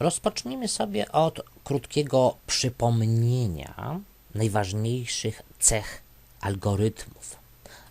Rozpocznijmy sobie od krótkiego przypomnienia najważniejszych cech algorytmów.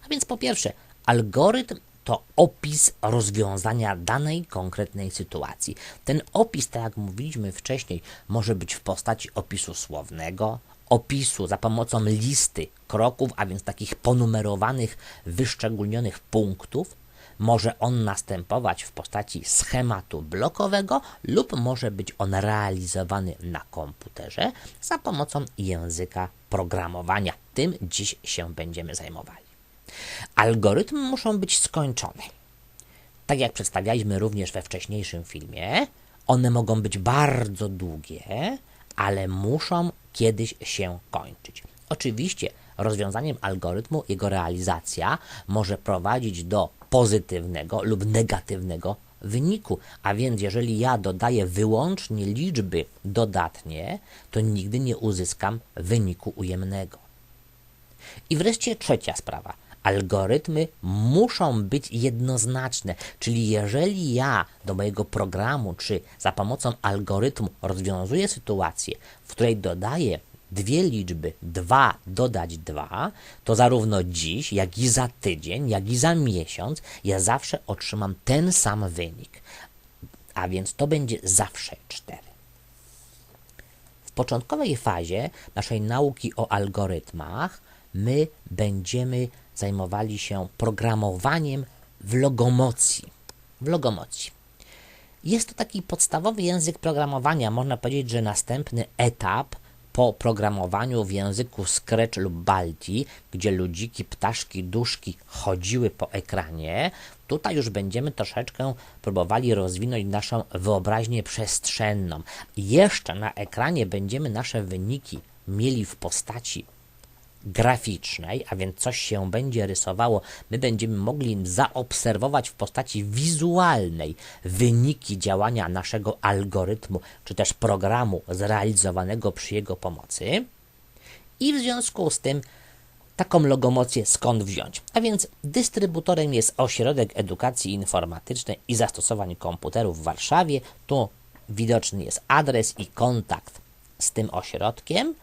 A więc po pierwsze, algorytm to opis rozwiązania danej konkretnej sytuacji. Ten opis, tak jak mówiliśmy wcześniej, może być w postaci opisu słownego, opisu za pomocą listy kroków, a więc takich ponumerowanych, wyszczególnionych punktów. Może on następować w postaci schematu blokowego lub może być on realizowany na komputerze za pomocą języka programowania. Tym dziś się będziemy zajmowali. Algorytmy muszą być skończone. Tak jak przedstawialiśmy również we wcześniejszym filmie, one mogą być bardzo długie, ale muszą kiedyś się kończyć. Oczywiście rozwiązaniem algorytmu jego realizacja może prowadzić do pozytywnego lub negatywnego wyniku. A więc jeżeli ja dodaję wyłącznie liczby dodatnie, to nigdy nie uzyskam wyniku ujemnego. I wreszcie trzecia sprawa. Algorytmy muszą być jednoznaczne, czyli jeżeli ja do mojego programu, czy za pomocą algorytmu rozwiązuję sytuację, w której dodaję dwie liczby 2 dodać 2, to zarówno dziś, jak i za tydzień, jak i za miesiąc ja zawsze otrzymam ten sam wynik. A więc to będzie zawsze 4. W początkowej fazie naszej nauki o algorytmach my będziemy zajmowali się programowaniem w logomocji. W logomocji. Jest to taki podstawowy język programowania. Można powiedzieć, że następny etap po programowaniu w języku Scratch lub Balti, gdzie ludziki, ptaszki, duszki chodziły po ekranie, tutaj już będziemy troszeczkę próbowali rozwinąć naszą wyobraźnię przestrzenną. Jeszcze na ekranie będziemy nasze wyniki mieli w postaci graficznej, a więc coś się będzie rysowało, my będziemy mogli zaobserwować w postaci wizualnej wyniki działania naszego algorytmu, czy też programu zrealizowanego przy jego pomocy. I w związku z tym taką logomocję skąd wziąć? A więc dystrybutorem jest Ośrodek Edukacji Informatycznej i Zastosowań Komputerów w Warszawie. Tu widoczny jest adres i kontakt z tym ośrodkiem.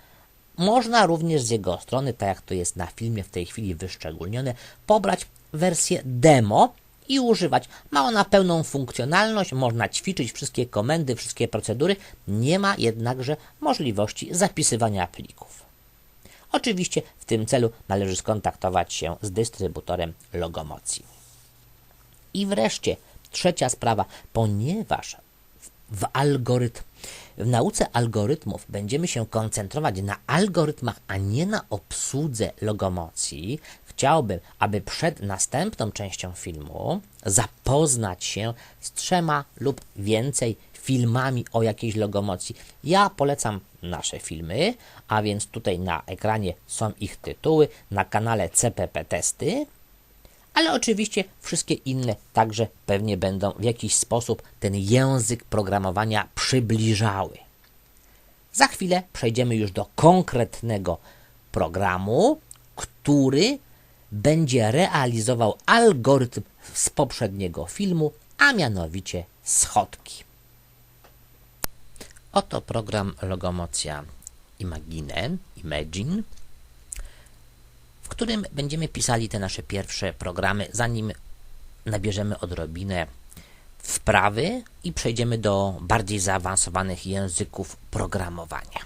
Można również z jego strony, tak jak to jest na filmie w tej chwili wyszczególnione, pobrać wersję demo i używać. Ma ona pełną funkcjonalność, można ćwiczyć wszystkie komendy, wszystkie procedury, nie ma jednakże możliwości zapisywania plików. Oczywiście w tym celu należy skontaktować się z dystrybutorem logomocji. I wreszcie trzecia sprawa, ponieważ w algorytm w nauce algorytmów będziemy się koncentrować na algorytmach, a nie na obsłudze logomocji. Chciałbym, aby przed następną częścią filmu zapoznać się z trzema lub więcej filmami o jakiejś logomocji. Ja polecam nasze filmy, a więc tutaj na ekranie są ich tytuły na kanale CPP Testy ale oczywiście wszystkie inne także pewnie będą w jakiś sposób ten język programowania przybliżały. Za chwilę przejdziemy już do konkretnego programu, który będzie realizował algorytm z poprzedniego filmu, a mianowicie schodki. Oto program Logomocja Imagine, Imagine którym będziemy pisali te nasze pierwsze programy, zanim nabierzemy odrobinę wprawy i przejdziemy do bardziej zaawansowanych języków programowania.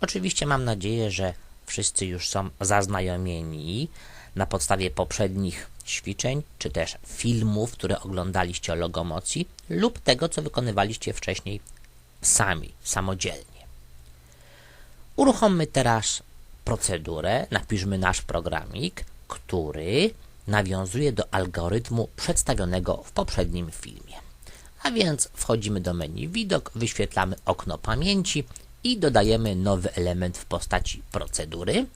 Oczywiście mam nadzieję, że wszyscy już są zaznajomieni na podstawie poprzednich ćwiczeń, czy też filmów, które oglądaliście o logomocji, lub tego, co wykonywaliście wcześniej sami, samodzielnie. Uruchommy teraz procedurę, napiszmy nasz programik, który nawiązuje do algorytmu przedstawionego w poprzednim filmie. A więc wchodzimy do menu Widok, wyświetlamy okno pamięci i dodajemy nowy element w postaci procedury.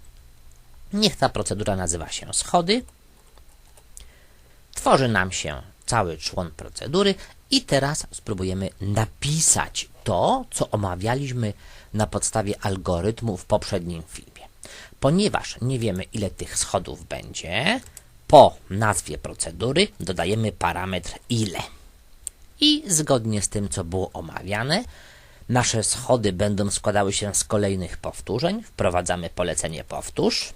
Niech ta procedura nazywa się schody. Tworzy nam się cały człon procedury i teraz spróbujemy napisać to, co omawialiśmy na podstawie algorytmu w poprzednim filmie. Ponieważ nie wiemy, ile tych schodów będzie, po nazwie procedury dodajemy parametr ile. i zgodnie z tym, co było omawiane, nasze schody będą składały się z kolejnych powtórzeń. Wprowadzamy polecenie powtórz.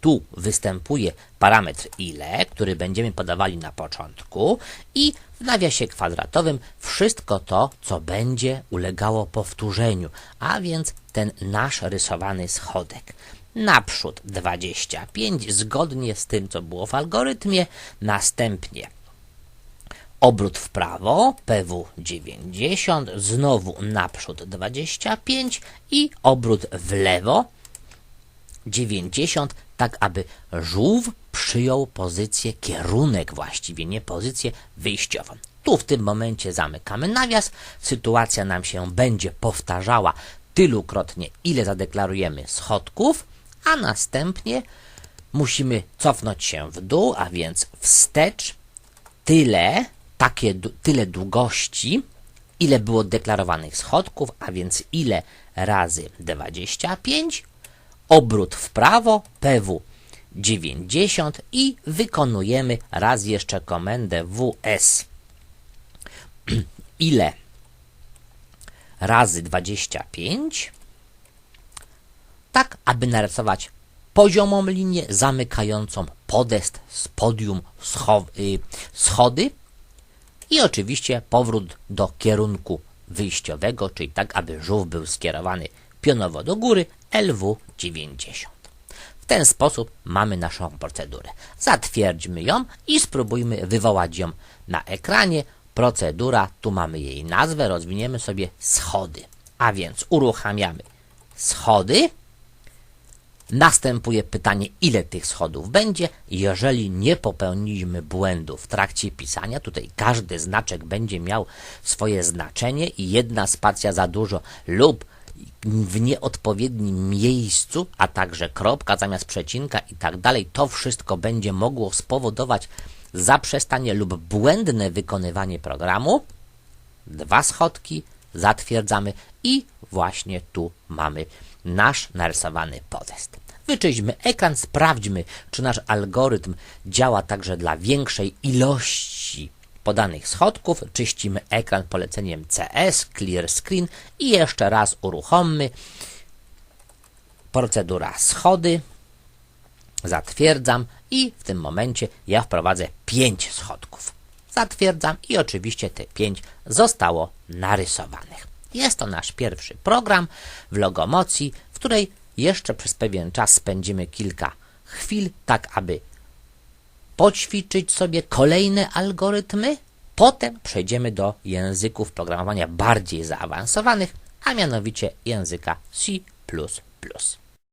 Tu występuje parametr ile, który będziemy podawali na początku i w nawiasie kwadratowym wszystko to, co będzie ulegało powtórzeniu, a więc ten nasz rysowany schodek. Naprzód 25, zgodnie z tym, co było w algorytmie, następnie obrót w prawo, PW 90, znowu naprzód 25 i obrót w lewo 90, tak aby żółw przyjął pozycję, kierunek właściwie, nie pozycję wyjściową. Tu w tym momencie zamykamy nawias, sytuacja nam się będzie powtarzała tylukrotnie, ile zadeklarujemy schodków, a następnie musimy cofnąć się w dół, a więc wstecz tyle, takie, tyle długości, ile było deklarowanych schodków, a więc ile razy 25, obrót w prawo, PW 90 i wykonujemy raz jeszcze komendę WS. ile razy 25, tak aby narysować poziomą linię zamykającą podest z podium y, schody i oczywiście powrót do kierunku wyjściowego, czyli tak, aby żółw był skierowany pionowo do góry LW 90. W ten sposób mamy naszą procedurę. Zatwierdźmy ją i spróbujmy wywołać ją na ekranie. Procedura, tu mamy jej nazwę, rozwiniemy sobie schody. A więc uruchamiamy schody. Następuje pytanie, ile tych schodów będzie. Jeżeli nie popełniliśmy błędu w trakcie pisania, tutaj każdy znaczek będzie miał swoje znaczenie i jedna spacja za dużo lub w nieodpowiednim miejscu, a także kropka zamiast przecinka i tak dalej, to wszystko będzie mogło spowodować zaprzestanie lub błędne wykonywanie programu. Dwa schodki zatwierdzamy i właśnie tu mamy nasz narysowany podest. Wyczyśćmy ekran, sprawdźmy, czy nasz algorytm działa także dla większej ilości podanych schodków. Czyścimy ekran poleceniem CS, Clear Screen i jeszcze raz uruchommy. Procedura schody. Zatwierdzam i w tym momencie ja wprowadzę 5 schodków. Zatwierdzam i oczywiście te 5 zostało narysowanych. Jest to nasz pierwszy program w Logomocji, w której jeszcze przez pewien czas spędzimy kilka chwil, tak aby poćwiczyć sobie kolejne algorytmy. Potem przejdziemy do języków programowania bardziej zaawansowanych, a mianowicie języka C++.